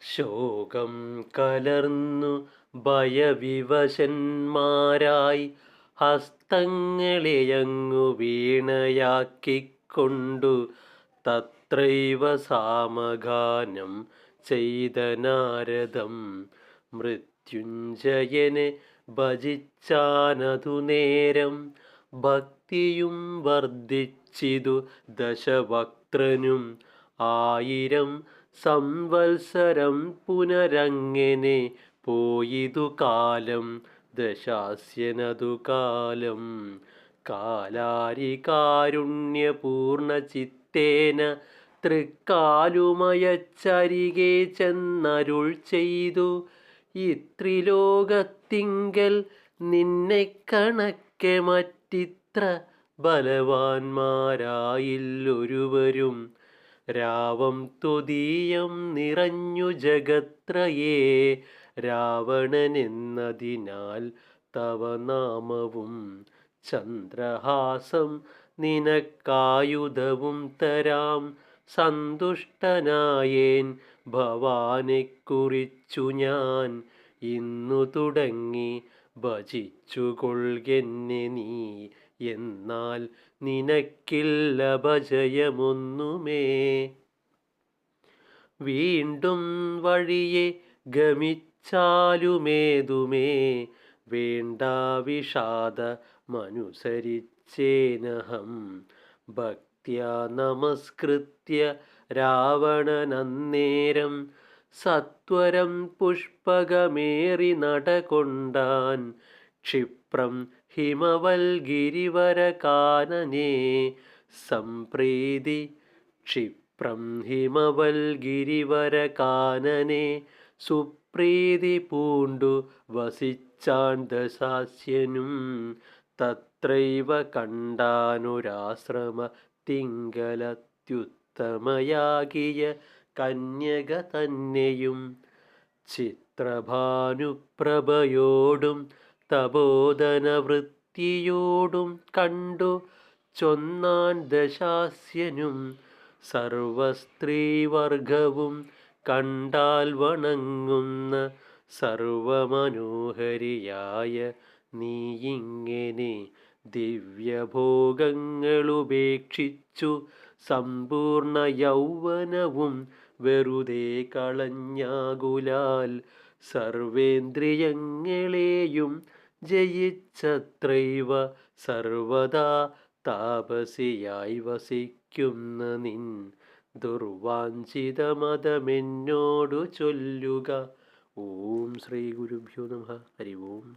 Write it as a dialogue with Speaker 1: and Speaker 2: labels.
Speaker 1: ശോകം കലർന്നു ഭയവിവശന്മാരായി ഹസ്തങ്ങളെയങ്ങു വീണയാക്കിക്കൊണ്ടു തത്രൈവ സാമഗാനം ചെയ്ത നാരദം. മൃത്യുഞ്ജയനെ ഭജിച്ചാനതു നേരം ഭക്തിയും വർദ്ധിച്ചിതു ദശവക്ത്രനും. ആയിരം സംവത്സരം പുനരങ്ങനെ പോയിതു കാലം ദശാസ്യനതു കാലം. കാലാരികാരുണ്യപൂർണ ചിത്തേന തൃക്കാലുമയച്ചരികെ ചെന്നരുൾ ചെയ്തു. ഇത്രിലോകത്തിങ്കൽ നിന്നെ കണക്കെ മറ്റിത്ര ബലവാന്മാരായില്ലൊരുവരും. രാവം ത്വദീയം നിറഞ്ഞു ജഗത്രയേ രാവണനെന്നതിനാൽ തവ നാമവും ചന്ദ്രഹാസം നിനക്കായുധവും തരാം. സന്തുഷ്ടനായേൻ ഭവാനെ കുറിച്ചു ഞാൻ ഇന്നു തുടങ്ങി ഭജിച്ചുകൊള്ളുകെന്നെ നീ. എന്നാൽ നിനക്കില്ല ഭജയമൊന്നുമേ. വീണ്ടും വഴിയെ ഗമിച്ചാലുമേതുമേ. വേണ്ട വിഷാദമനുസരിച്ചേനഹം ഭക്ത്യാ നമസ്കൃത്യ രാവണനന്നേരം സത്വരം പുഷ്പകമേറി നടകൊണ്ടാൻ ക്ഷിപ്രം ഹിമവൽഗിരിവരകാനനേ. സംപ്രീതി ക്ഷിപ്രം ഹിമവൽഗിരിവരകാനനെ. സുപ്രീതി പൂണ്ടു വസിച്ചാന്തസാസ്യനും തത്രൈവ കണ്ടാനുരാശ്രമ തിങ്കലത്യുത്തമയാകിയ കന്യക തന്നെയും ചിത്രഭാനുപ്രഭയോടും തപോധനവൃത്തിയോടും കണ്ടു ചൊന്നാൻ ദശാസ്യനും സർവസ്ത്രീവർഗവും കണ്ടാൽ വണങ്ങുന്ന സർവമനോഹരിയായ നീയിങ്ങനെ ദിവ്യഭോഗങ്ങളുപേക്ഷിച്ചു സമ്പൂർണ യൗവനവും വെറുതെ കളഞ്ഞാകുലാൽ സർവേന്ദ്രിയങ്ങളെയും ജയിച്ചത്രൈവ സർവദാ താപസിയായി വസിക്കുന്ന നിൻ ദുർവാഞ്ചിതമതമെന്നോടു ചൊല്ലുക. ഓം ശ്രീ ഗുരുഭ്യോ നമ. ഹരി ഓം.